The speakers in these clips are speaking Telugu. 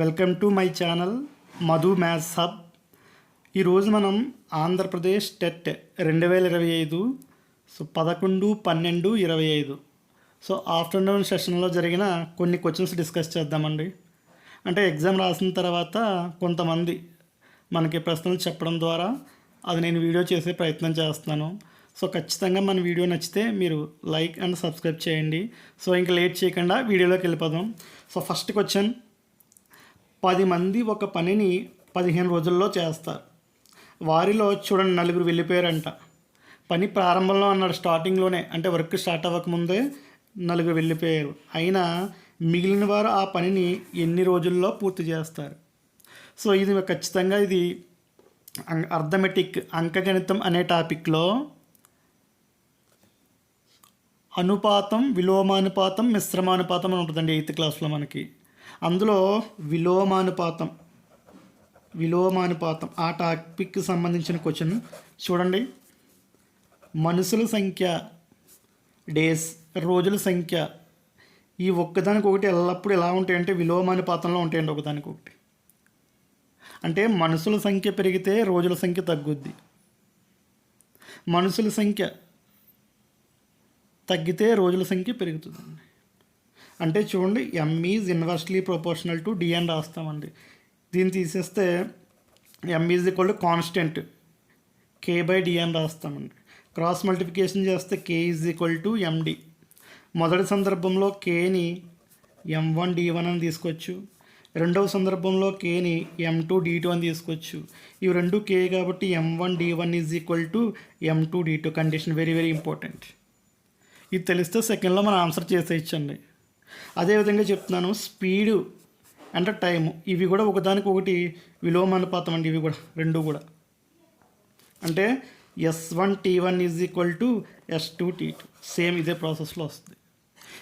Welcome to my channel Madhu maths hub ఈరోజు మనం ఆంధ్రప్రదేశ్ టెట్ రెండు వేల ఇరవై ఐదు సో పదకొండు పన్నెండు ఇరవై ఐదు. సో ఆఫ్టర్నూన్ సెషన్లో జరిగిన కొన్ని క్వశ్చన్స్ డిస్కస్ చేద్దామండి. అంటే ఎగ్జామ్ రాసిన తర్వాత కొంతమంది మనకి ప్రశ్నలు చెప్పడం ద్వారా అది నేను వీడియో చేసే ప్రయత్నం చేస్తున్నాను. సో ఖచ్చితంగా మన వీడియో నచ్చితే మీరు లైక్ అండ్ సబ్స్క్రైబ్ చేయండి. సో ఇంకా లేట్ చేయకుండా వీడియోలోకి వెళ్ళిపోదాం. సో ఫస్ట్ క్వశ్చన్ పది మంది ఒక పనిని పదిహేను రోజుల్లో చేస్తారు. వారిలో చూడండి నలుగురు వెళ్ళిపోయారంట. పని ప్రారంభంలో అన్నాడు స్టార్టింగ్లోనే అంటే వర్క్ స్టార్ట్ అవ్వకముందే నలుగురు వెళ్ళిపోయారు. అయినా మిగిలిన వారు ఆ పనిని ఎన్ని రోజుల్లో పూర్తి చేస్తారు? సో ఇది ఖచ్చితంగా ఇది అర్థమెటిక్ అంకగణితం అనే టాపిక్లో అనుపాతం విలోమానుపాతం మిశ్రమానుపాతం అని ఉంటుందండి ఎయిత్ క్లాస్లో మనకి. అందులో విలోమానుపాతం విలోమానుపాతం ఆ టాపిక్కి సంబంధించిన క్వశ్చన్ చూడండి. మనుషుల సంఖ్య డేస్ రోజుల సంఖ్య. ఈ ఒక్కదానికి ఒకటి ఎల్లప్పుడూ ఎలా ఉంటాయంటే విలోమానుపాతంలో ఉంటాయండి ఒకదానికి ఒకటి. అంటే మనుషుల సంఖ్య పెరిగితే రోజుల సంఖ్య తగ్గుద్ది. మనుషుల సంఖ్య తగ్గితే రోజుల సంఖ్య పెరుగుతుందండి. అంటే చూడండి M is inversely proportional to D అని రాస్తామండి. దీన్ని తీసేస్తే M is equal to constant K by D అని రాస్తామండి. క్రాస్ మల్టిప్లికేషన్ చేస్తే K is equal to MD మొదటి సందర్భంలో కేని ఎం వన్ డి వన్ అని తీసుకోవచ్చు. రెండవ సందర్భంలో కేని ఎం టూ డి టూ అని తీసుకోవచ్చు. ఇవి రెండు కే కాబట్టి M one D one is equal to M two D two condition very very important ఇది తెలిస్తే సెకండ్లో మనం ఆన్సర్ చేసేయచ్చండి. అదేవిధంగా చెప్తున్నాను స్పీడు అంటే టైము. ఇవి కూడా ఒకదానికి ఒకటి విలోమానుపాతం అండి ఇవి కూడా రెండు కూడా. అంటే S one T one is equal to S two T two same ఇదే ప్రాసెస్లో వస్తుంది.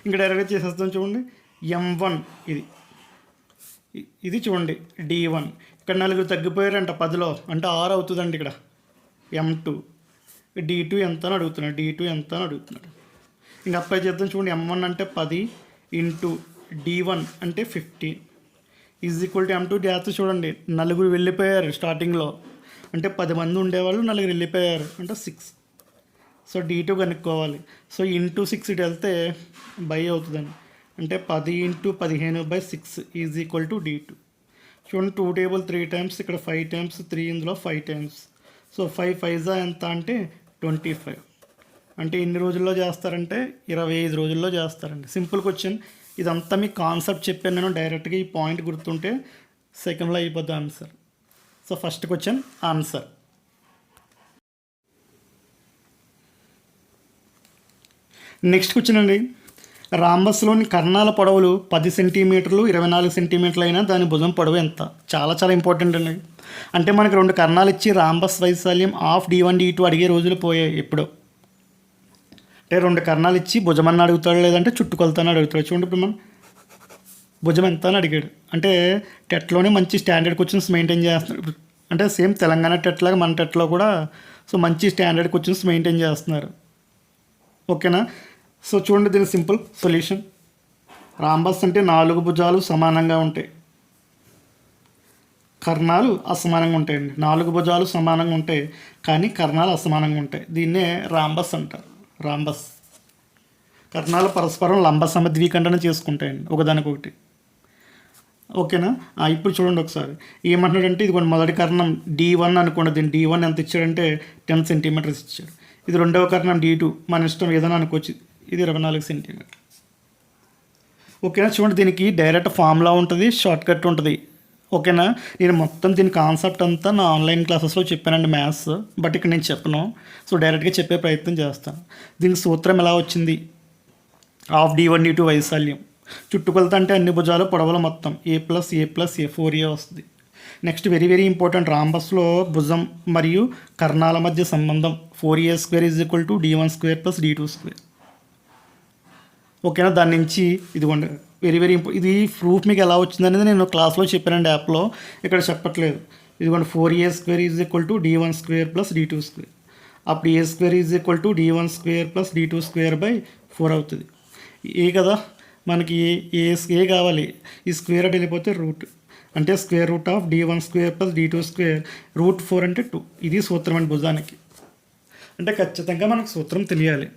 ఇంకా డైరెక్ట్గా చేసేస్తాం చూడండి. ఎం వన్ ఇది. ఇది చూడండి డి వన్ ఇక్కడ నలుగురు తగ్గిపోయారంట పదిలో. అంటే ఆరు అవుతుందండి ఇక్కడ. ఎం టూ డి టూ ఎంత అని అడుగుతున్నాడు? డి టూ ఎంత అని అడుగుతున్నాడు? ఇంకా అప్లై చేద్దాం చూడండి. ఎం వన్ అంటే పది. ఇంటూ డి వన్ అంటే fifteen. Is equal to M two జాగ్రత్త చూడండి నలుగురు వెళ్ళిపోయారు స్టార్టింగ్లో. అంటే పది మంది ఉండేవాళ్ళు నలుగురు వెళ్ళిపోయారు. అంటే సిక్స్. సో డి టూ కనుక్కోవాలి. సో ఇంటూ సిక్స్ ఇటు వెళ్తే బై అవుతుందని అంటే పది ఇంటూ పదిహేను by six is equal to D two. చూడండి టూ టేబుల్ త్రీ టైమ్స్ ఇక్కడ ఫైవ్ టైమ్స్ త్రీ ఇందులో ఫైవ్ టైమ్స్. సో ఫైవ్ ఫైవ్జా ఎంత అంటే ట్వంటీ ఫైవ్. అంటే ఎన్ని రోజుల్లో చేస్తారంటే? ఇరవై ఐదు రోజుల్లో చేస్తారండి. Simple question. ఇదంతా మీ కాన్సెప్ట్ చెప్పాను నేను డైరెక్ట్గా ఈ పాయింట్ గుర్తుంటే సెకండ్లో అయిపోద్ది answer. So first question answer. Next question అండి. రాంబస్లోని కర్ణాల పొడవులు పది సెంటీమీటర్లు ఇరవై నాలుగు సెంటీమీటర్లు అయినా దాని భుజం పొడవు ఎంత? చాలా చాలా ఇంపార్టెంట్ అండి. అంటే మనకి రెండు కర్ణాలు ఇచ్చి రాంబస్ వైశాల్యం of D one D two అడిగే రోజులు పోయాయి ఎప్పుడో. అంటే రెండు కర్ణాలు ఇచ్చి భుజమన్న అడుగుతాడు లేదంటే చుట్టుకొలతాను అడుగుతాడు. చూడండి ఇప్పుడు మనం. భుజం ఎంత అని అడిగాడు. అంటే టెట్లోనే మంచి స్టాండర్డ్ క్వశ్చన్స్ మెయింటైన్ చేస్తున్నారు. అంటే సేమ్ తెలంగాణ టెట్ లాగా మన టెట్లో కూడా సో మంచి స్టాండర్డ్ క్వశ్చన్స్ మెయింటైన్ చేస్తున్నారు. ఓకేనా? సో చూడండి దీని సింపుల్ సొల్యూషన్. రాంబస్ అంటే నాలుగు భుజాలు సమానంగా ఉంటాయి. కర్ణాలు అసమానంగా ఉంటాయండి. నాలుగు భుజాలు సమానంగా ఉంటాయి. కానీ కర్ణాలు అసమానంగా ఉంటాయి. దీన్నే రాంబస్ అంటారు. రాంబస్. కర్ణాలు పరస్పరం లంబ సమద్వీఖండన చేసుకుంటాయండి. ఒకదానికొకటి. ఓకేనా? ఇప్పుడు చూడండి ఒకసారి. ఏమంటున్నాడంటే ఇదిగోండి మొదటి కర్ణం డి వన్ అనుకోండి. దీన్ని డి వన్ ఎంత ఇచ్చాడంటే టెన్ సెంటీమీటర్స్ ఇచ్చాడు. ఇది రెండవ కర్ణం డి టూ. మన ఇష్టం ఏదైనా అనుకోవచ్చు. ఇది ఇరవై నాలుగు సెంటీమీటర్. ఓకేనా? చూడండి దీనికి డైరెక్ట్ ఫార్ములా ఉంటుంది షార్ట్కట్ ఉంటుంది. ఓకేనా? నేను మొత్తం దీని కాన్సెప్ట్ అంతా నా ఆన్లైన్ క్లాసెస్లో చెప్పానండి మ్యాథ్స్ బట్ ఇక్కడ నేను చెప్పను. సో డైరెక్ట్గా చెప్పే ప్రయత్నం చేస్తాను. దీనికి సూత్రం ఎలా వచ్చింది? Half D one D two వైశాల్యం. చుట్టుకొలత అంటే అన్ని భుజాలు పొడవలు మొత్తం. A plus A plus A four A వస్తుంది. నెక్స్ట్ వెరీ వెరీ ఇంపార్టెంట్ రాంబస్లో భుజం మరియు కర్ణాల మధ్య సంబంధం. Four A square is equal to D one square plus D two square ఓకేనా? దాని నుంచి ఇదిగోండి. వెరీ వెరీ ఇది ప్రూఫ్ మీకు ఎలా వచ్చిందనేది నేను క్లాస్లో చెప్పానండి యాప్లో ఇక్కడ చెప్పట్లేదు. ఇదిగోండి four A square is equal to D one square plus D two square అప్పుడు A square is equal to D one square plus D two square by four అవుతుంది. ఏ కదా? మనకి ఏ ఏ కావాలి? ఈ స్క్వేర్ అటు వెళ్ళిపోతే రూట్ అంటే square root of D one square plus D two square root four అంటే టూ ఇది సూత్రం అండి భుజానికి. అంటే ఖచ్చితంగా మనకు సూత్రం తెలియాలి.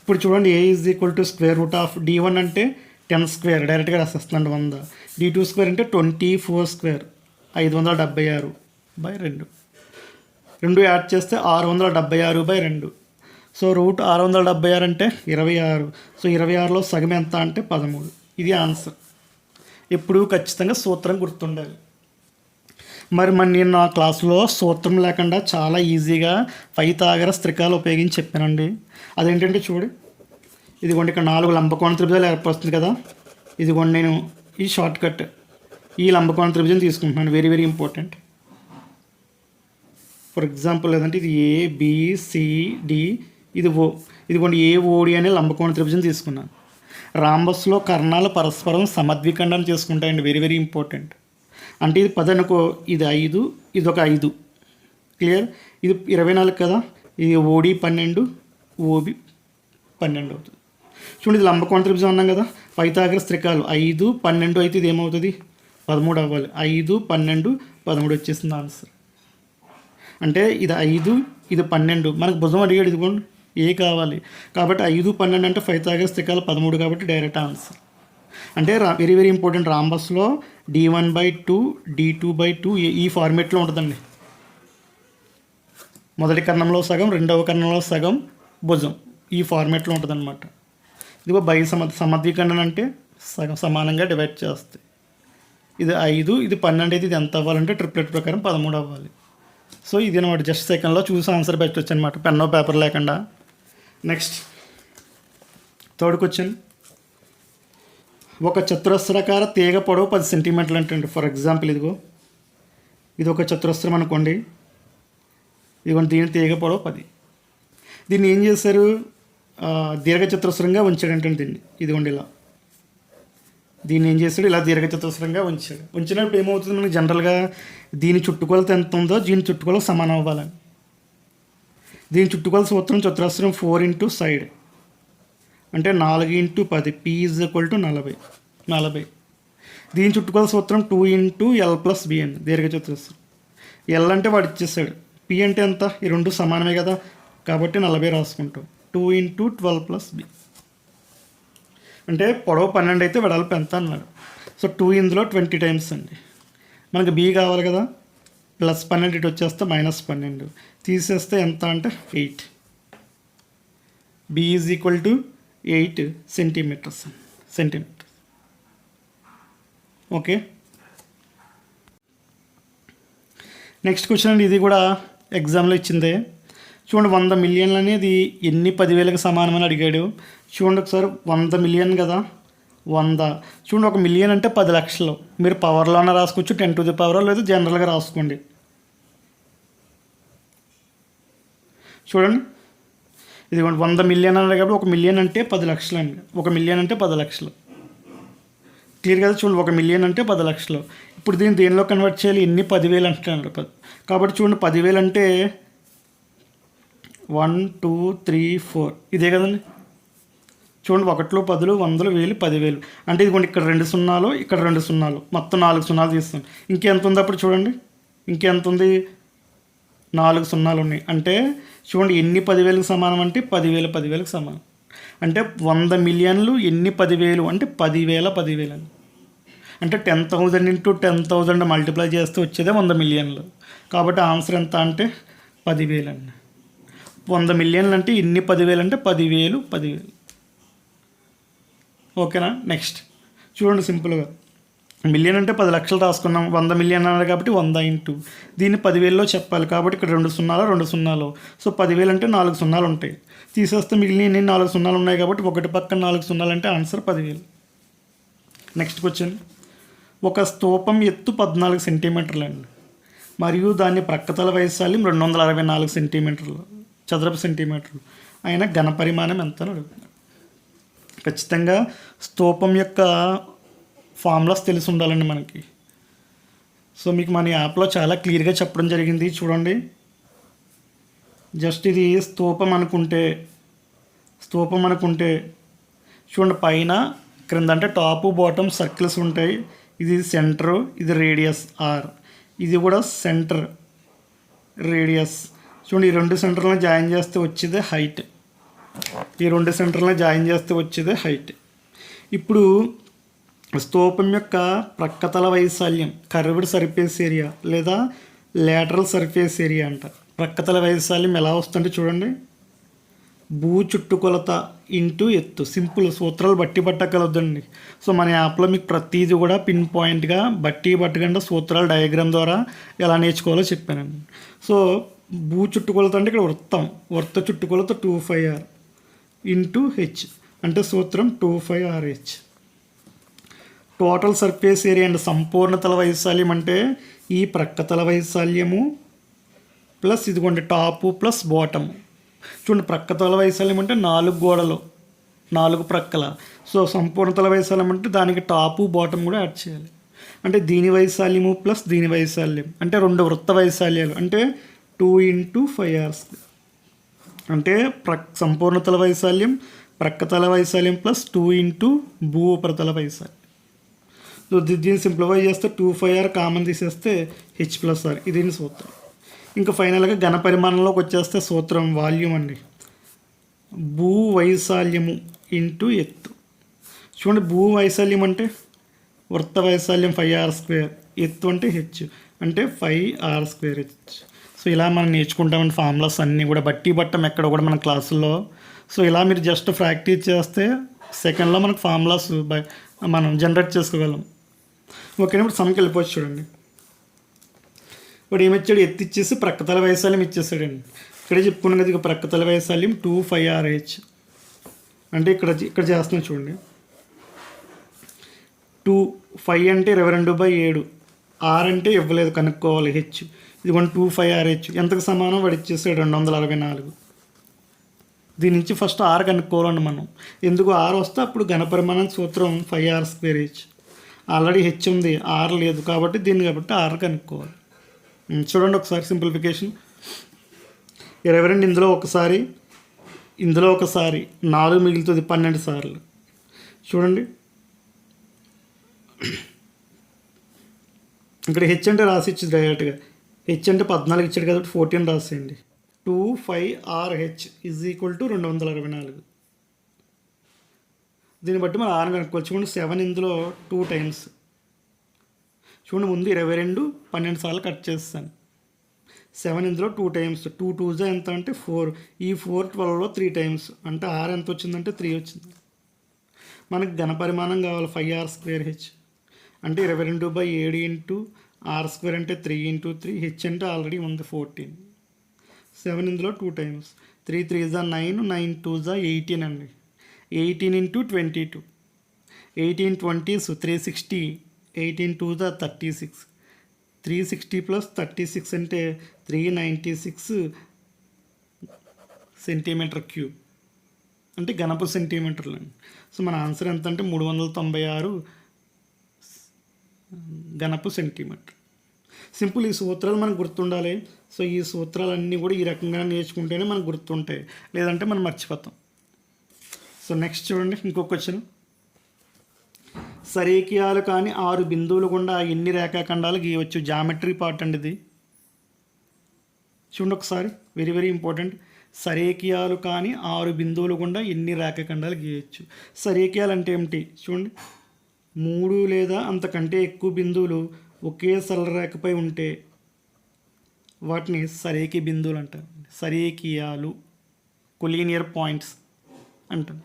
ఇప్పుడు చూడండి A is equal to square root of D one అంటే టెన్ స్క్వేర్ డైరెక్ట్గా రాసేస్తున్నాడు వంద. డి టూ స్క్వేర్ అంటే ట్వంటీ ఫోర్ స్క్వేర్ ఐదు వందల డెబ్బై ఆరు బై రెండు. రెండు యాడ్ చేస్తే ఆరు వందల డెబ్బై ఆరు బై రెండు. సో రూట్ ఆరు వందల డెబ్బై ఆరు అంటే ఇరవై ఆరు. సో ఇరవై ఆరులో సగం ఎంత అంటే పదమూడు. ఇది ఆన్సర్. ఎప్పుడూ ఖచ్చితంగా సూత్రం గుర్తుండాలి. మరి మరి నేను నా క్లాస్లో సూత్రం లేకుండా చాలా ఈజీగా ఫైతాగర స్త్రికాలు ఉపయోగించి చెప్పానండి. అదేంటంటే చూడు ఇదిగోండి ఇక్కడ నాలుగు లంబకోణ త్రిభుజాలు ఏర్పడుతుంది కదా. ఇదిగోండి నేను ఈ షార్ట్ కట్ ఈ లంబకోణ త్రిభుజం తీసుకుంటున్నాను. Very very important for example ఏదంటే ఇది ఏ బిసిడి ఇది ఓ ఇదిగోండి ఏ ఓడి అనే లంబకోణ త్రిభుజం తీసుకున్నాను. రాంబస్లో కర్ణాలు పరస్పరం సమద్విఖండం చేసుకుంటాయండి. వెరీ వెరీ ఇంపార్టెంట్ అంటే ఇది పది అనుకో ఇది ఐదు ఇది ఒక ఐదు. క్లియర్ ఇది ఇరవై నాలుగు కదా. ఇది ఓడి పన్నెండు ఓబి పన్నెండు అవుతుంది. చూడండి ఇది లంబకోణ త్రిభుజం అన్నాం కదా. పైతాగ్రస్ త్రికాలు ఐదు పన్నెండు అయితే ఇది ఏమవుతుంది పదమూడు అవ్వాలి. ఐదు పన్నెండు పదమూడు వచ్చేసింది ఆన్సర్ అంటే ఇది ఐదు ఇది పన్నెండు. మనకు భుజం అడిగాడు ఇదిగోండి ఏ కావాలి? కాబట్టి ఐదు పన్నెండు అంటే ఫైవ్ తాగస్ పదమూడు కాబట్టి డైరెక్ట్ ఆన్సర్ అంటే రా very very important రాంబస్లో D one by two D two by two ఈ ఫార్మేట్లో ఉంటుందండి. మొదటి కర్ణంలో సగం రెండవ కర్ణంలో సగం భుజం. ఈ ఫార్మేట్లో ఉంటుందన్నమాట. ఇదిగో బై సమ సమద్వీకరణం అంటే సగం సమానంగా డివైడ్ చేస్తాయి ఇది ఐదు ఇది పన్నెండు అయితే ఇది ఎంత అవ్వాలంటే ట్రిప్లెట్ ప్రకారం పదమూడు అవ్వాలి. సో ఇది అనమాట జస్ట్ సెకండ్లో చూసి ఆన్సర్ పెట్టవచ్చు అనమాట పెన్నో పేపర్ లేకుండా. నెక్స్ట్ థర్డ్ క్వశ్చన్ ఒక చతురస్రాకార తీగ పొడవు పది సెంటీమీటర్లు అంటే ఫర్ ఎగ్జాంపుల్ ఇదిగో. ఇది ఒక చతురస్రం అనుకోండి. ఇదిగోండి దీని తీగ పొడవు పది. దీన్ని ఏం చేశారు? దీర్ఘచతురస్రంగా దీర్ఘ చతురస్రంగా ఉంచాడంటే దీన్ని. ఇదిగోండి ఇలా. దీన్ని ఏం చేస్తాడు ఇలా దీర్ఘ చతురస్రంగా ఉంచాడు. ఉంచినప్పుడు ఏమవుతుంది? మనకి జనరల్గా దీని చుట్టుకొలత ఎంత ఉందో దీని చుట్టుకొలత సమానం అవ్వాలని దీని చుట్టుకొలత సూత్రం చతురస్రం ఫోర్ ఇంటూ సైడ్. అంటే నాలుగు ఇంటూ పది. పీ ఈజ్ ఈక్వల్ టు నలభై. నలభై. దీని చుట్టుకొలత సూత్రం two into L plus B అని దీర్ఘచతురస్రం. ఎల్ అంటే వాడు ఇచ్చేసాడు. పి అంటే ఎంత? ఈ రెండు సమానమే కదా. కాబట్టి నలభై రాసుకుంటాం. Two into twelve plus B. అంటే పొడవు పన్నెండు అయితే వెడల్పు ఎంత అన్నాడు. సో టూ ఇందులో ట్వంటీ టైమ్స్ అండి. మనకి బి కావాలి కదా. ప్లస్ పన్నెండు ఇటు వచ్చేస్తే మైనస్ పన్నెండు. తీసేస్తే ఎంత అంటే eight. B is equal to eight centimetres. Centimetres. Okay? Next question అండి ఇది కూడా ఎగ్జామ్లో ఇచ్చిందే. చూడండి వంద మిలియన్లు అనేది ఎన్ని పదివేలకు సమానమని అడిగాడు. చూడండి ఒకసారి వంద మిలియన్ కదా? వంద. చూడండి ఒక మిలియన్ అంటే పది లక్షలు. మీరు పవర్లోనే రాసుకోవచ్చు టెన్ టు ది పవర్ లేదు జనరల్గా రాసుకోండి. చూడండి. ఇదిగోండి వంద మిలియన్ అన్నారు కాబట్టి ఒక మిలియన్ అంటే పది లక్షలు అండి. ఒక మిలియన్ అంటే పది లక్షలు. క్లియర్ కదా? చూడండి ఒక మిలియన్ అంటే పది లక్షలు. ఇప్పుడు దీన్ని దేనిలో కన్వర్ట్ చేయాలి? ఎన్ని పదివేలు అంటున్నాడు కాబట్టి చూడండి పదివేలు అంటే వన్ టూ త్రీ ఫోర్. ఇదే కదండి. చూడండి ఒకటిలో పదులు వందలు వేలు పదివేలు. అంటే ఇదిగోండి ఇక్కడ రెండు సున్నాలు ఇక్కడ రెండు సున్నాలు. మొత్తం నాలుగు సున్నాలు తీస్తాను ఇంకెంత ఉంది అప్పుడు చూడండి. ఇంకెంత ఉంది? నాలుగు సున్నాలు ఉన్నాయి. అంటే చూడండి ఎన్ని పదివేలకు సమానం అంటే పదివేల పదివేలకు సమానం. అంటే వంద మిలియన్లు ఎన్ని పదివేలు? అంటే పదివేల పదివేలు అని అంటే ten thousand into ten thousand multiply చేస్తే వచ్చేదే వంద మిలియన్లు. కాబట్టి ఆన్సర్ ఎంత అంటే పదివేలు అండి వంద మిలియన్లు అంటే ఎన్ని పదివేలు అంటే పదివేలు. పదివేలు ఓకేనా? నెక్స్ట్. చూడండి సింపుల్గా. మిలియన్ అంటే పది లక్షలు రాసుకున్నాం. వంద మిలియన్ అన్నారు కాబట్టి వంద ఇంటూ. దీన్ని పదివేల్లో చెప్పాలి కాబట్టి ఇక్కడ రెండు సున్నాలు రెండు సున్నాలు. సో పదివేలు అంటే నాలుగు సున్నాలు ఉంటాయి. తీసేస్తే మిగిలిన ఎన్ని? నాలుగు సున్నాలు ఉన్నాయి కాబట్టి ఒకటి పక్కన నాలుగు సున్నాలు అంటే ఆన్సర్ పదివేలు. Next question. ఒక స్తూపం ఎత్తు పద్నాలుగు సెంటీమీటర్లు అండి మరియు దాని ప్రక్కతల వయసాలి రెండు వందల అరవై నాలుగు సెంటీమీటర్లు. చదరపు సెంటీమీటర్లు. ఆయన ఘన పరిమాణం ఎంత అని అడుగుతున్నాడు ఖచ్చితంగా స్తూపం యొక్క ఫార్ములాస్ తెలిసి ఉండాలండి మనకి. సో మీకు మన యాప్లో చాలా క్లియర్గా చెప్పడం జరిగింది. చూడండి. జస్ట్ ఇది స్తూపం అనుకుంటే స్తూపం అనుకుంటే చూడండి పైన క్రింద అంటే టాపు బాటమ్ సర్కిల్స్ ఉంటాయి. ఇది సెంటర్ ఇది రేడియస్ ఆర్. ఇది కూడా సెంటర్ రేడియస్. చూడండి ఈ రెండు సెంటర్లను జాయిన్ చేస్తే వచ్చేదే హైట్ ఈ రెండు సెంటర్లను జాయిన్ చేస్తే వచ్చేదే హైట్ ఇప్పుడు స్తూపం యొక్క ప్రక్కతల వైశాల్యం కర్వ్డ్ సర్ఫేస్ ఏరియా లేదా లేటరల్ సర్ఫేస్ ఏరియా అంట. ప్రక్కతల వైశాల్యం ఎలా వస్తుందంటే చూడండి. భూ చుట్టుకొలత ఇంటూ ఎత్తు. సింపుల్ సూత్రాలు బట్టి పట్టగలదండి. సో మన యాప్లో మీకు ప్రతిదీ కూడా పిన్ పాయింట్గా బట్టి పట్టకుండా సూత్రాలు డయాగ్రామ్ ద్వారా ఎలా నేర్చుకోవాలో చెప్పానండి. సో భూ చుట్టుకొలత అంటే ఇక్కడ వృత్తం. వృత్త చుట్టుకొలత two five R into H అంటే సూత్రం two five R H total surface area and సంపూర్ణ తల వైశాల్యం అంటే ఈ ప్రక్క తల వైశాల్యము ప్లస్ ఇదిగోండి టాపు ప్లస్ బాటమ్ చూడండి ప్రక్క తల వైశాల్యం అంటే నాలుగు గోడలు నాలుగు ప్రక్కల. సో సంపూర్ణ తల వైశాల్యం అంటే దానికి టాపు బాటమ్ కూడా యాడ్ చేయాలి. అంటే దీని వైశాల్యము ప్లస్ దీని వైశాల్యం. అంటే రెండు వృత్త వైశాల్యాలు. అంటే టూ ఇంటూ ఫైవ్ అవర్స్. అంటే ప్ర సంపూర్ణతల వైశాల్యం ప్రక్కతల వైశాల్యం ప్లస్ టూ ఇంటూ భూ ఉపరితల వైశాల్యం. సో దీన్ని సింప్లిఫై చేస్తే టూ ఫైవ్ ఆర్ కామన్ తీసేస్తే హెచ్ ప్లస్ ఆర్. ఇది సూత్రం. ఇంకా ఫైనల్గా ఘన పరిమాణంలోకి వచ్చేస్తే సూత్రం వాల్యూమ్ అండి. భూ వైశాల్యము ఇంటూ ఎత్తు. చూడండి భూ వైశాల్యం అంటే వృత్త వైశాల్యం ఫైవ్ ఆర్ స్క్వేర్. ఎత్తు అంటే హెచ్. అంటే pi R square H. So ఇలా మనం నేర్చుకుంటామని ఫార్ములాస్ అన్నీ కూడా. బట్టి బట్టం ఎక్కడ కూడా మన క్లాసుల్లో. సో ఇలా మీరు జస్ట్ ప్రాక్టీస్ చేస్తే సెకండ్లో మనకు ఫార్ములాస్ బై మనం జనరేట్ చేసుకోగలం. ఓకేనా ఇప్పుడు సమ్కి వెళ్ళిపోవచ్చు చూడండి. ఇప్పుడు ఏమిచ్చాడు ఎత్తిచ్చేసి ప్రక్కతల వైశాల్యం ఇచ్చేసాడండి. ఇక్కడే చెప్పుకున్నాం కదా ఇక ప్రక్కతల వైశాల్యం టూ ఫైవ్ ఆర్హెచ్ అంటే ఇక్కడ ఇక్కడ చేస్తున్నాం చూడండి. టూ ఫైవ్ అంటే ఇరవై రెండు బై ఏడు. ఆర్ అంటే ఇవ్వలేదు కనుక్కోవాలి హెచ్. ఇది వన్ టూ ఫైవ్ ఆర్హెచ్ ఎంతకు సమానం? వాడు ఇచ్చేసాడు రెండు వందల అరవై నాలుగు. దీని నుంచి ఫస్ట్ ఆర్ కనుక్కోవాలండి మనం. ఎందుకు ఆర్ వస్తే అప్పుడు ఘనపరిమాణం సూత్రం pi R square H. Already H ఉంది ఆర్ లేదు కాబట్టి దీన్ని కాబట్టి ఆర్ కనుక్కోవాలి. చూడండి ఒకసారి సింప్లిఫికేషన్. ఇరవై రెండు ఇందులో ఒకసారి ఇందులో ఒకసారి నాలుగు మిగులుతుంది పన్నెండు సార్లు. చూడండి. ఇక్కడ హెచ్ అంటే రాసి ఇచ్చింది డైరెక్ట్గా హెచ్ అంటే పద్నాలుగు ఇచ్చాడు కాబట్టి fourteen రాసేయండి. Two pi R H is equal to రెండు వందల అరవై నాలుగు. దీన్ని బట్టి మనం ఆరు కనుక్కోవచ్చు. చూడండి సెవెన్ ఇందులో టూ టైమ్స్. చూడండి ముందు ఇరవై రెండు పన్నెండు సార్లు కట్ చేస్తాను. సెవెన్ ఇందులో టూ టైమ్స్. టూ టూజా ఎంత అంటే ఫోర్. ఈ ఫోర్ ట్వెల్వ్లో త్రీ టైమ్స్. అంటే ఆర్ ఎంత వచ్చిందంటే త్రీ వచ్చింది. మనకి ఘన పరిమాణం కావాలి ఫైవ్ ఆర్ స్క్వేర్ హెచ్. అంటే ఇరవై రెండు బై ఏడు ఇంటూ ఆర్ స్క్వేర్ అంటే త్రీ ఇంటూ త్రీ హెచ్ అంటే ఆల్రెడీ ఉంది ఫోర్టీన్ సెవెన్ ఇందులో టూ టైమ్స్ త్రీ త్రీ జా నైన్ నైన్ టూ జా ఎయిటీన్ అండి. Eighteen into twenty two eighteen twenties three sixty eighteen two జా thirty six three sixty plus thirty six అంటే three ninety six centimetre cube అంటే గణపు సెంటీమీటర్లు అండి సో మన ఆన్సర్ ఎంత అంటే మూడు వందల తొంభై ఆరు గణపు సెంటీమీటర్ సింపుల్ ఈ సూత్రాలు మనకు గుర్తుండాలి. సో ఈ సూత్రాలన్నీ కూడా ఈ రకంగా నేర్చుకుంటేనే మనకు గుర్తుంటాయి. లేదంటే మనం మర్చిపోతాం. సో నెక్స్ట్ చూడండి ఇంకొక క్వశ్చన్ సరేకియాలు కానీ ఆరు బిందువులు గుండా ఎన్ని రేఖాఖండాలు గీయవచ్చు? జామెట్రీ పార్ట్ అండి ఇది. చూడండి ఒకసారి వెరీ వెరీ ఇంపార్టెంట్ సరేకియాలు కానీ ఆరు బిందువులు గుండా ఎన్ని రేఖాఖండాలు గీయవచ్చు? సరేకియాలు అంటే ఏమిటి? చూడండి. మూడు లేదా అంతకంటే ఎక్కువ బిందువులు ఒకే సరళరేఖపై ఉంటే వాటిని సరేకి బిందువులు అంటారు. సరేకియాలు కొలీనియర్ పాయింట్స్ అంటారు.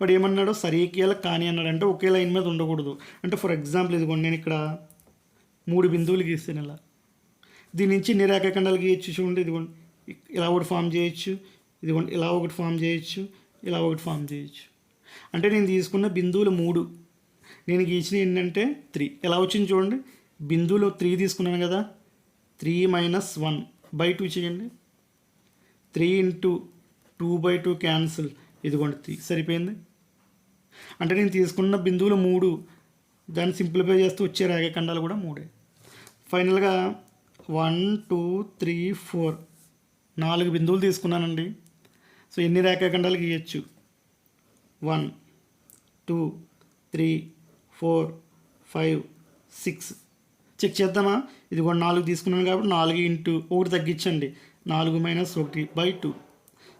వాడు ఏమన్నాడో? సరేకియాలు కానీ అన్నాడు అంటే ఒకే లైన్ మీద ఉండకూడదు. అంటే ఫర్ ఎగ్జాంపుల్ ఇదిగోండి నేను ఇక్కడ మూడు బిందువులు గీస్తాను ఇలా. దీని నుంచి ఎన్ని రేఖాఖండాలు గీయచ్చు చూడండి. ఇదిగోండి ఇలా ఒకటి ఫామ్ చేయొచ్చు. ఇదిగోండి ఇలా ఒకటి ఫామ్ చేయొచ్చు. ఇలా ఒకటి ఫామ్ చేయొచ్చు. అంటే నేను తీసుకున్న బిందువులు మూడు. నేను గీసిన ఏంటంటే త్రీ. ఎలా వచ్చింది చూడండి. బిందువులో త్రీ తీసుకున్నాను కదా. Three minus one by two చేయండి. Three into two by two cancel. ఇదిగోండి త్రీ. సరిపోయింది? అంటే నేను తీసుకున్న బిందువులు మూడు. దాన్ని సింప్లిఫై చేస్తూ వచ్చే రేఖాఖండాలు కూడా మూడే. ఫైనల్గా వన్ టూ త్రీ ఫోర్. నాలుగు బిందువులు తీసుకున్నానండి. సో ఎన్ని రేఖాఖండాలు గీయచ్చు one two three four five six. Check చేద్దామా? ఇది కూడా నాలుగు తీసుకున్నాను కాబట్టి నాలుగు ఇంటూ ఒకటి తగ్గించండి. నాలుగు మైనస్ ఒకటి బై టూ.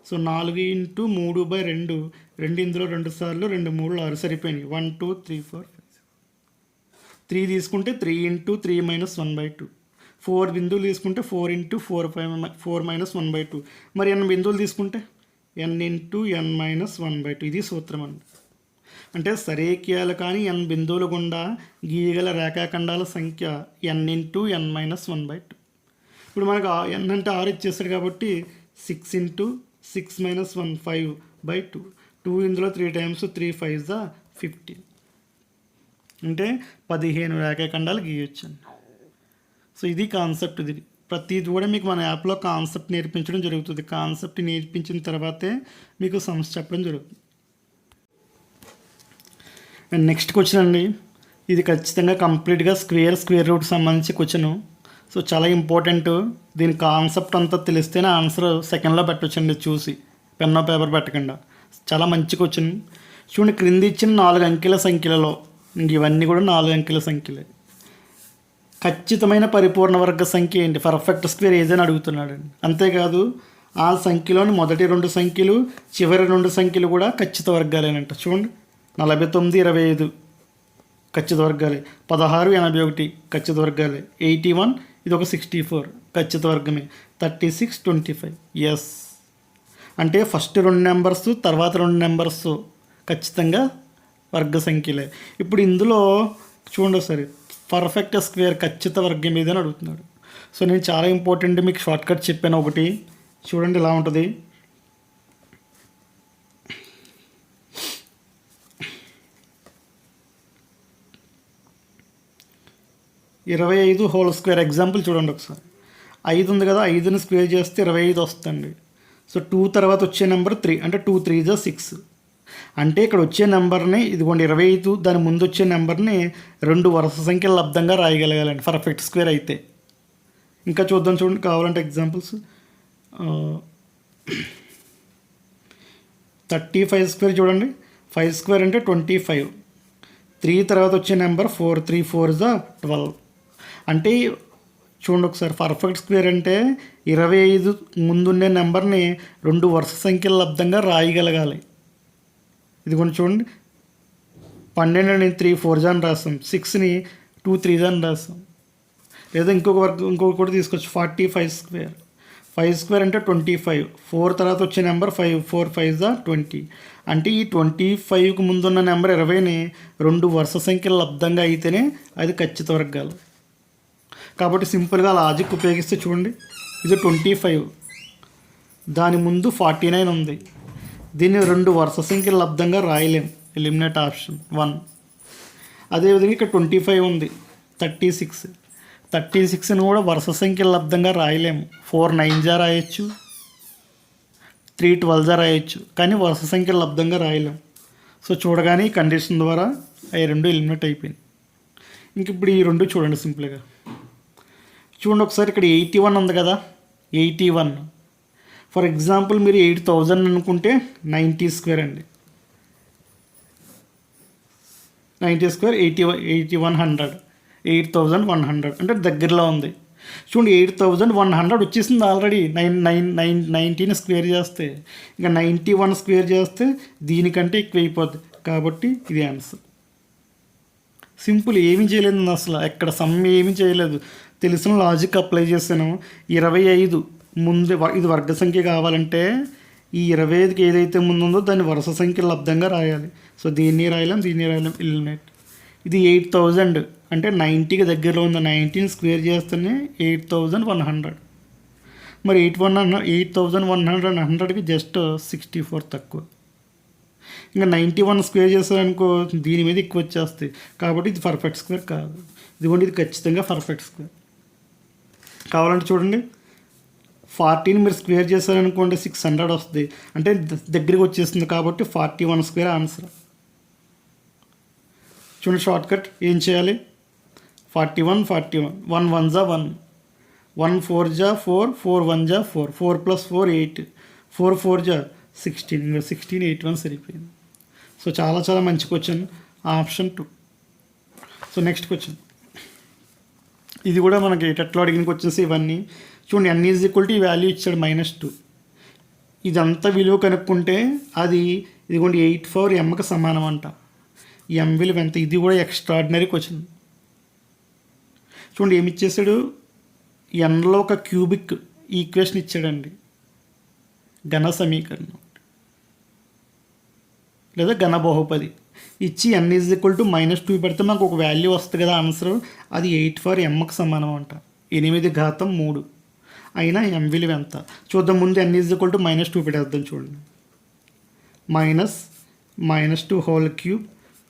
సో నాలుగు ఇంటూ మూడు బై రెండు. రెండు ఇందులో రెండు సార్లు రెండు మూడు ఆరు సరిపోయినాయి. One two three four five three తీసుకుంటే three into three minus one by two. Four బిందువులు తీసుకుంటే four into four five four minus one by two. మరి ఎన్ బిందువులు తీసుకుంటే? N into N minus one by two. ఇది సూత్రం అండి. అంటే సరేక్యాలు కానీ ఎన్ బిందువులు గుండా గీయగల రేఖాఖండాల సంఖ్య N into N minus one by two. ఇప్పుడు మనకు ఆ- ఎన్ అంటే ఆరు ఇచ్చేస్తాడు కాబట్టి six into six minus one five by two. Two ఇందులో త్రీ టైమ్స్ త్రీ ఫైవ్ ద ఫిఫ్టీన్ అంటే పదిహేను రేఖాఖండాలు గీయొచ్చండి సో ఇది కాన్సెప్ట్ ఇది. ప్రతిది కూడా మీకు మన యాప్లో కాన్సెప్ట్ నేర్పించడం జరుగుతుంది. కాన్సెప్ట్ నేర్పించిన తర్వాతే మీకు సమస్య చెప్పడం జరుగుతుంది. అండ్ నెక్స్ట్ క్వశ్చన్ అండి. ఇది ఖచ్చితంగా కంప్లీట్గా స్క్వేర్ స్క్వేర్ రూట్ సంబంధించి క్వశ్చన్ సో చాలా ఇంపార్టెంట్ దీని కాన్సెప్ట్ అంతా తెలిస్తేనే ఆన్సర్ సెకండ్లో పెట్టొచ్చండి చూసి. పెన్నో పేపర్ పెట్టకుండా. చాలా మంచి క్వశ్చన్ చూడండి క్రింది ఇచ్చిన నాలుగు అంకెల సంఖ్యలలో. ఇవన్నీ కూడా నాలుగు అంకెల సంఖ్యలే. ఖచ్చితమైన పరిపూర్ణ వర్గ సంఖ్య ఏంటి? పర్ఫెక్ట్ స్క్వేర్ ఏదని అడుగుతున్నాడండి. అంతేకాదు ఆ సంఖ్యలోని మొదటి రెండు సంఖ్యలు చివరి రెండు సంఖ్యలు కూడా ఖచ్చిత వర్గాలేనంట. చూడండి. నలభై తొమ్మిది ఇరవై ఐదు. ఖచ్చిత వర్గాలే పదహారు ఎనభై ఒకటి. ఖచ్చిత వర్గాలే ఎయిటీ వన్ ఇది ఒక సిక్స్టీ ఫోర్. ఖచ్చిత వర్గమే thirty six twenty five. Yes అంటే ఫస్ట్ రెండు నెంబర్స్ తర్వాత రెండు నెంబర్స్ ఖచ్చితంగా వర్గ సంఖ్యలే. ఇప్పుడు ఇందులో చూడండి ఒకసారి. పర్ఫెక్ట్ స్క్వేర్ ఖచ్చిత వర్గం ఏదని అడుగుతున్నాడు. సో నేను చాలా ఇంపార్టెంట్ మీకు షార్ట్కట్ చెప్పాను ఒకటి. చూడండి ఇలా ఉంటుంది. ఇరవై ఐదు హోల్ స్క్వేర్ ఎగ్జాంపుల్ చూడండి ఒకసారి. ఐదు ఉంది కదా ఐదుని స్క్వేర్ చేస్తే ఇరవై ఐదు వస్తుంది సో టూ తర్వాత వచ్చే నెంబర్ త్రీ అంటే టూ త్రీ జా సిక్స్. అంటే ఇక్కడ వచ్చే నెంబర్ని ఇదిగోండి ఇరవై ఐదు దాని ముందు వచ్చే నెంబర్ని రెండు వరుస సంఖ్యల లబ్ధంగా రాయగలగాలండి పర్ఫెక్ట్ స్క్వేర్ అయితే. ఇంకా చూద్దాం చూడండి కావాలంటే ఎగ్జాంపుల్స్. థర్టీ ఫైవ్ స్క్వేర్ చూడండి. ఫైవ్ స్క్వేర్ అంటే ట్వంటీ ఫైవ్. త్రీ తర్వాత వచ్చే నెంబర్ ఫోర్ త్రీ ఫోర్ జా ట్వెల్వ్. అంటే చూడండి ఒకసారి పర్ఫెక్ట్ స్క్వేర్ అంటే ఇరవై ఐదు ముందుండే నెంబర్ని రెండు వరుస సంఖ్యల లబ్ధంగా రాయగలగాలి. ఇది కొంచెం చూడండి పన్నెండుని త్రీ ఫోర్ జాన్ రాస్తాం. సిక్స్ని టూ త్రీ జాన్ రాస్తాం. లేదా ఇంకొక వర్క్ ఇంకొక కూడా తీసుకోవచ్చు. Forty five square five square అంటే ట్వంటీ ఫైవ్ ఫోర్ తర్వాత వచ్చే నెంబర్ ఫైవ్ ఫోర్ ఫైవ్ దా ట్వంటీ అంటే ఈ ట్వంటీ ఫైవ్కి ముందున్న నెంబర్ ఇరవైని రెండు వరుస సంఖ్యల లబ్ధంగా అయితేనే అది ఖచ్చిత వర్గాలు. కాబట్టి సింపుల్గా లాజిక్ ఉపయోగిస్తే చూడండి. ఇది ట్వంటీ ఫైవ్. దాని ముందు ఫార్టీ నైన్ ఉంది. దీన్ని రెండు వరుస సంఖ్యల లబ్ధంగా రాయలేం. ఎలిమినేట్ ఆప్షన్ వన్ అదేవిధంగా ఇక్కడ ట్వంటీ ఫైవ్ ఉంది. Thirty six. థర్టీ సిక్స్ని కూడా వరుస సంఖ్యల లబ్ధంగా రాయలేము ఫోర్ నైన్ జా రాయొచ్చు. త్రీ ట్వెల్వ్ జా రాయొచ్చు. కానీ వరుస సంఖ్యల లబ్ధంగా రాయలేం. సో చూడగానే ఈ కండిషన్ ద్వారా అవి రెండు ఎలిమినేట్ అయిపోయింది ఇంక ఇప్పుడు ఈ రెండు చూడండి సింపుల్గా. చూడండి ఒకసారి ఇక్కడ ఎయిటీ వన్ ఉంది కదా. Eighty one. ఫర్ ఎగ్జాంపుల్ మీరు ఎయిట్ థౌజండ్ అనుకుంటే నైంటీ స్క్వేర్ అండి. Ninety square eighty eighty one hundred. Eight thousand one hundred. అంటే దగ్గరలో ఉంది. చూడండి ఎయిట్ థౌజండ్ వన్ హండ్రెడ్ వచ్చేసింది already nine nine nine nineteen square చేస్తే. ఇంకా నైంటీ వన్ స్క్వేర్ చేస్తే దీనికంటే ఎక్కువ అయిపోద్ది. కాబట్టి ఇది ఆన్సర్. సింపుల్ ఏమీ చేయలేదు అసలు. ఎక్కడ సమ్ ఏమీ చేయలేదు. తెలిసిన లాజిక్ అప్లై చేశాను. ఇరవై ఐదు ముందు ఇది వర్గ సంఖ్య కావాలంటే ఈ ఇరవై ఐదుకి ఏదైతే ముందు ఉందో దాన్ని వరుస సంఖ్య లబ్ధంగా రాయాలి. సో దీన్ని రాయలేం దీన్ని రాయలేం ఎలిమినేట్ ఇది ఎయిట్ థౌజండ్ అంటే నైంటీకి దగ్గరలో ఉంది నైన్టీన్ స్క్వేర్ చేస్తేనే ఎయిట్ థౌజండ్ వన్ హండ్రెడ్. మరి eight one eight thousand one hundred హండ్రెడ్కి జస్ట్ సిక్స్టీ ఫోర్ తక్కువ. ఇంకా నైంటీ వన్ స్క్వేర్ చేస్తారనుకో దీని మీద ఎక్కువ వచ్చేస్తాయి. కాబట్టి ఇది పర్ఫెక్ట్ స్క్వేర్ కాదు. ఇదిగోండి ఇది ఖచ్చితంగా పర్ఫెక్ట్ స్క్వేర్. కావాలంటే చూడండి. ఫార్టీని మీరు స్క్వేర్ చేశారనుకోండి సిక్స్ హండ్రెడ్ వస్తుంది. అంటే దగ్గరికి వచ్చేస్తుంది కాబట్టి ఫార్టీ వన్ స్క్వేర్ ఆన్సర్. చూడండి షార్ట్ కట్. ఏం చేయాలి? Forty one forty one. One one జా వన్. వన్ ఫోర్ జా ఫోర్ ఫోర్ వన్ జా four. Four plus four eight. Four four జా సిక్స్టీన్. ఇంకా సిక్స్టీన్ ఎయిట్ వన్ సరిపోయింది. సో చాలా చాలా మంచి question. Option two. So next question. ఇది కూడా మనకి ఎట్లా అడిగిన వచ్చేసి ఇవన్నీ. చూడండి ఎన్ ఈజ్ ఈక్వల్ టు ఈ వాల్యూ ఇచ్చాడు మైనస్ టూ ఇదంతా విలువ కనుక్కుంటే అది ఇదిగోండి ఎయిట్ ఫోర్ ఎంకి సమానం అంట. ఎం విలువ ఎంత? ఇది కూడా ఎక్స్ట్రాడినరీ క్వశ్చన్ చూడండి ఏమి ఇచ్చేసాడు ఎన్లో ఒక క్యూబిక్ ఈక్వేషన్ ఇచ్చాడండి. ఘన సమీకరణం. లేదా ఘన బహుపది. ఇచ్చి N is equal to minus two పెడితే మాకు ఒక వాల్యూ వస్తుంది కదా ఆన్సర్ అది ఎయిట్ ఫర్ ఎంకి సమానం అంట. ఎనిమిది ఘాతం మూడు. అయినా ఎం విలువ ఎంత? చూద్దాం ముందు N is equal to minus two పెట్టేద్దాం చూడండి. Minus minus two whole cube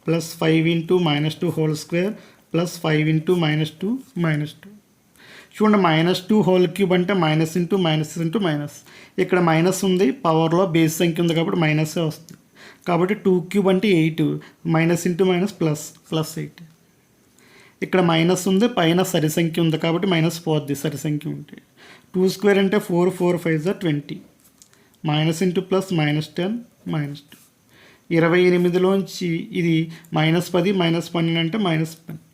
plus five into minus two whole square plus five into minus two minus two చూడండి మైనస్ టూ హోల్ క్యూబ్ అంటే minus into minus into minus ఇక్కడ మైనస్ ఉంది పవర్లో బేస్ సంఖ్య ఉంది కాబట్టి మైనసే వస్తుంది? కాబట్టి టూ క్యూబ్ అంటే eight minus into minus plus plus eight ఇక్కడ మైనస్ ఉంది పైన సరి సంఖ్య ఉంది కాబట్టి మైనస్ పోద్ది సరి సంఖ్య ఉంటే టూ స్క్వేర్ అంటే ఫోర్ ఫోర్ ఫైవ్ జా twenty minus into plus minus ten minus two ఇరవై ఎనిమిదిలోంచి ఇది మైనస్ పది మైనస్ పన్నెండు అంటే మైనస్ పన్నెండు.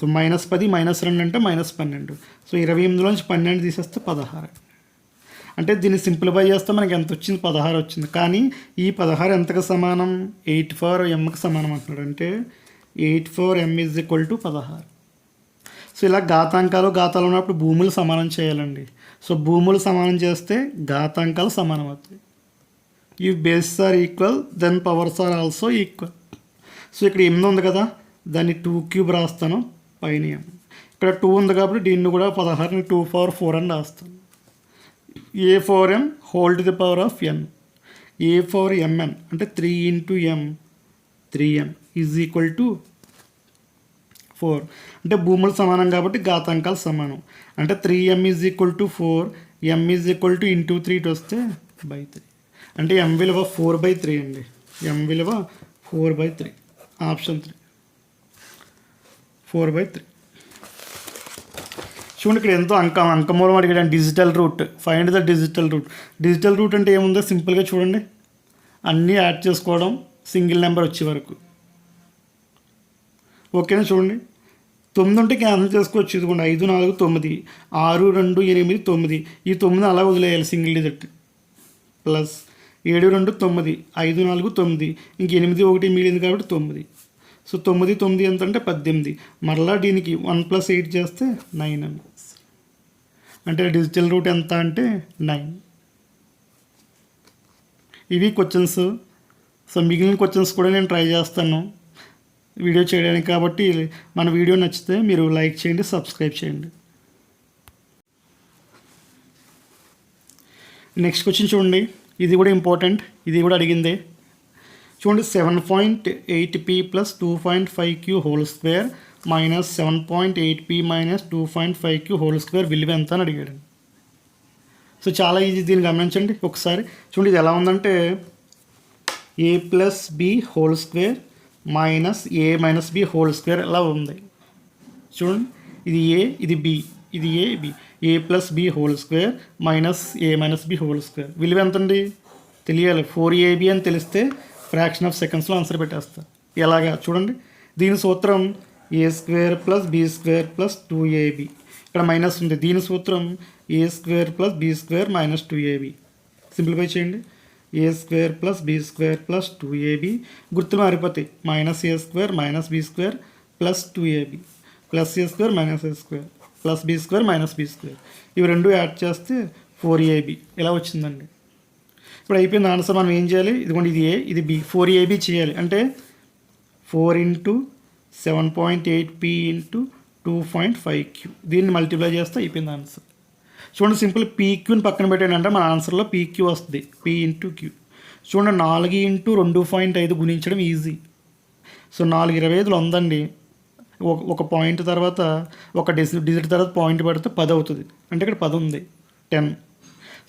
సో మైనస్ పది మైనస్ రెండు అంటే మైనస్ పన్నెండు. సో ఇరవై ఎనిమిదిలోంచి పన్నెండు తీసేస్తే పదహారు. అంటే దీన్ని సింప్లిఫై చేస్తే మనకి ఎంత వచ్చింది? పదహారు వచ్చింది. కానీ ఈ పదహారు ఎంతకు సమానం? ఎయిట్ ఫోర్ ఎంకి సమానం అంటున్నాడు. అంటే eight four M is equal to పదహారు. సో ఇలా ఘాతాంకాలు ఘాతాలు ఉన్నప్పుడు భూములు సమానం చేయాలండి. సో భూములు సమానం చేస్తే ఘాతాంకాలు సమానం అవుతాయి. ఈ base are equal then powers are also equal so ఇక్కడ ఎనిమిది ఉంది కదా దాన్ని టూ క్యూబ్ రాస్తాను పైన ఇక్కడ టూ ఉంది కాబట్టి దీన్ని కూడా పదహారుని టూ పవర్ ఫోర్ అని రాస్తాను. A four M whole to the power of N A four MN అంటే three into M three M is equal to four అంటే భూములు సమానం కాబట్టి ఘాతాంకాలు సమానం. అంటే three M is equal to four M is equal to into three వస్తే బై త్రీ అంటే ఎం విలువ ఫోర్ బై త్రీ అండి. ఎం విలువ four by three option three four by three చూడండి ఇక్కడ ఎంతో అంక అంకమూలం అడిగాడు digital root find the digital root digital root అంటే ఏముందో సింపుల్గా చూడండి. అన్నీ యాడ్ చేసుకోవడం సింగిల్ నెంబర్ వచ్చే వరకు. ఓకేనా చూడండి. తొమ్మిది ఉంటే క్యాన్సిల్ చేసుకోవచ్చు. ఇదిగోండి ఐదు నాలుగు తొమ్మిది. ఆరు రెండు ఎనిమిది తొమ్మిది. ఈ తొమ్మిది అలా వదిలేయాలి సింగిల్ డిజిట్. ప్లస్ ఏడు రెండు తొమ్మిది. ఐదు నాలుగు తొమ్మిది. ఇంక ఎనిమిది ఒకటి మిగిలింది కాబట్టి తొమ్మిది. సో తొమ్మిది తొమ్మిది ఎంత అంటే పద్దెనిమిది. మరలా దీనికి వన్ ప్లస్ ఎయిట్ చేస్తే నైన్ అని. అంటే డిజిటల్ రూట్ ఎంత అంటే నైన్. ఇవి క్వశ్చన్స్ సో మిగిలిన క్వశ్చన్స్ కూడా నేను ట్రై చేస్తాను. వీడియో చేయడానికి కాబట్టి మన వీడియో నచ్చితే మీరు లైక్ చేయండి సబ్స్క్రైబ్ చేయండి. నెక్స్ట్ క్వశ్చన్ చూడండి. ఇది కూడా ఇంపార్టెంట్ ఇది కూడా అడిగిందే. చూడండి seven point eight P plus two point five Q whole square minus seven point eight P minus two point five Q whole square విలువ ఎంత అని అడిగాడు. సో చాలా ఈజీ దీన్ని గమనించండి ఒకసారి. చూడండి ఇది ఎలా ఉందంటే A plus B whole square minus A minus B whole square ఎలా ఉంది. చూడండి ఇది ఏ ఇది బి ఇది A B A plus B whole square minus A minus B whole square విలువ ఎంత అండి తెలియాలి ఫోర్ ఏబి అని తెలిస్తే ఫ్రాక్షన్ ఆఫ్ సెకండ్స్లో ఆన్సర్ పెట్టేస్తారు ఎలాగా? చూడండి దీని సూత్రం A square plus B square plus two AB ఇక్కడ మైనస్ ఉంది. దీని సూత్రం A square plus B square minus two AB simplify చేయండి A square plus B square plus two AB గుర్తులు మారిపోతాయి. Minus A square minus B square plus two AB plus A square minus A square. Plus B square minus B square. ఇవి రెండు యాడ్ చేస్తే ఫోర్ ఏబి ఇలా వచ్చిందండి? ఇప్పుడు అయిపోయింది ఆన్సర్. మనం ఏం చేయాలి? ఇదిగోండి ఇది ఏ ఇది బి. ఫోర్ ఏబి చేయాలి. అంటే four into seven point eight P into two point five Q దీన్ని మల్టిప్లై చేస్తే అయిపోయింది ఆన్సర్ చూడండి సింపుల్ పీక్యూని పక్కన పెట్టానంటే మన ఆన్సర్లో పీక్యూ వస్తుంది. పీ ఇంటూ క్యూ చూడండి నాలుగు ఇంటూ రెండు పాయింట్ ఐదు గుణించడం ఈజీ సో నాలుగు ఇరవై ఐదులో ఉందండి. ఒక ఒక పాయింట్ తర్వాత ఒక డిజిట్ డిజిట్ తర్వాత పాయింట్ పడితే పది అవుతుంది. అంటే ఇక్కడ పది ఉంది. Ten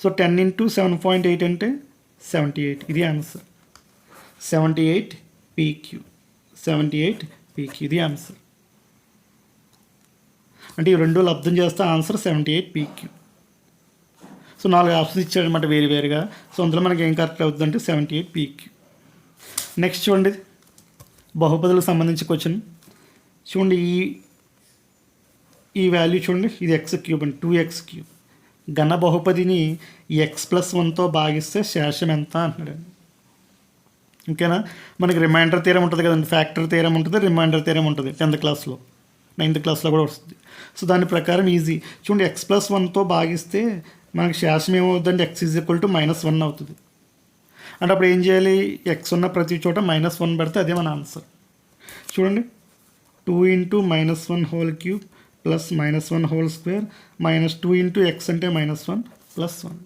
so ten into seven point eight అంటే సెవెంటీ ఎయిట్ ఇది answer seventy eight PQ seventy eight PQ ఇది ఆన్సర్ అంటే ఈ రెండు లబ్ధం చేస్తే answer seventy eight PQ so నాలుగు ఆప్షన్స్ ఇచ్చాడనమాట వేరు వేరుగా. సో అందులో మనకి ఏం కరెక్ట్ అవుతుంది అంటే సెవెంటీ ఎయిట్ పీక్యూ నెక్స్ట్ చూడండి. బహుపదులకు సంబంధించి క్వశ్చన్ చూడండి ఈ ఈ వాల్యూ చూడండి. ఇది ఎక్స్ క్యూబ్ అండి. టూ ఎక్స్ క్యూబ్ ఘన బహుపదిని ఎక్స్ ప్లస్ వన్తో భాగిస్తే శేషం ఎంత అంటున్నాడు ఓకేనా? మనకి రిమైండర్ తీరం ఉంటుంది కదండి. ఫ్యాక్టర్ తీరం ఉంటుంది రిమైండర్ తీరం ఉంటుంది. టెన్త్ క్లాస్లో నైన్త్ క్లాస్లో కూడా వస్తుంది. సో దాని ప్రకారం ఈజీ చూడండి ఎక్స్ ప్లస్ వన్తో భాగిస్తే మనకి శేషం ఏమవుతుందండి? X is equal to minus one అవుతుంది. అంటే అప్పుడు ఏం చేయాలి? ఎక్స్ ఉన్న ప్రతి చోట మైనస్ వన్ పెడితే అదే మన ఆన్సర్ చూడండి. Two into minus one whole cube plus minus one whole square minus two into X అంటే minus one plus one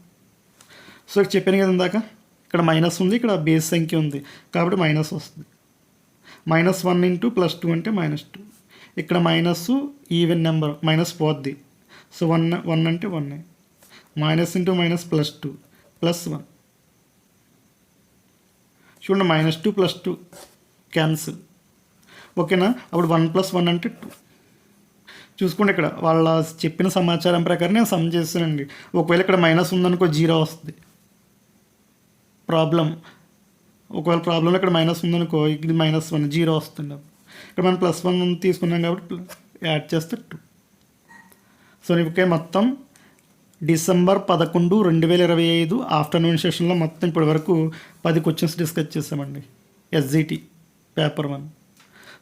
so చెప్పాను కదా ఇందాక? ఇక్కడ మైనస్ ఉంది ఇక్కడ బేస్ సంఖ్య ఉంది. కాబట్టి మైనస్ వస్తుంది. Minus one into plus two అంటే మైనస్ టూ ఇక్కడ మైనస్ ఈవెన్ నెంబర్ మైనస్ పోద్ది. సో వన్ వన్ అంటే one minus into minus plus two plus one చూడండి minus two plus two cancel ఓకేనా? అప్పుడు వన్ ప్లస్ వన్ అంటే టూ చూసుకోండి ఇక్కడ. వాళ్ళ చెప్పిన సమాచారం ప్రకారం నేను సమ్ చేస్తానండి ఒకవేళ ఇక్కడ మైనస్ ఉందనుకో జీరో వస్తుంది. ప్రాబ్లం ఒకవేళ ప్రాబ్లంలో ఇక్కడ మైనస్ ఉందనుకో ఇది మైనస్ వన్ జీరో వస్తుంది. ఇక్కడ మనం ప్లస్ వన్ తీసుకున్నాం కాబట్టి యాడ్ చేస్తే టూ సో ఇప్పటికే మొత్తం డిసెంబర్ పదకొండు రెండు వేల ఇరవై ఐదు ఆఫ్టర్నూన్ సెషన్లో మొత్తం ఇప్పటి వరకు పది క్వశ్చన్స్ డిస్కస్ చేసామండి. ఎస్జిటి పేపర్ వన్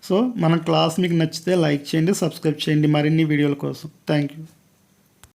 సో మన క్లాస్ మీకు నచ్చితే లైక్ చేయండి సబ్స్క్రైబ్ చేయండి. మరిన్ని వీడియోల కోసం. Thank you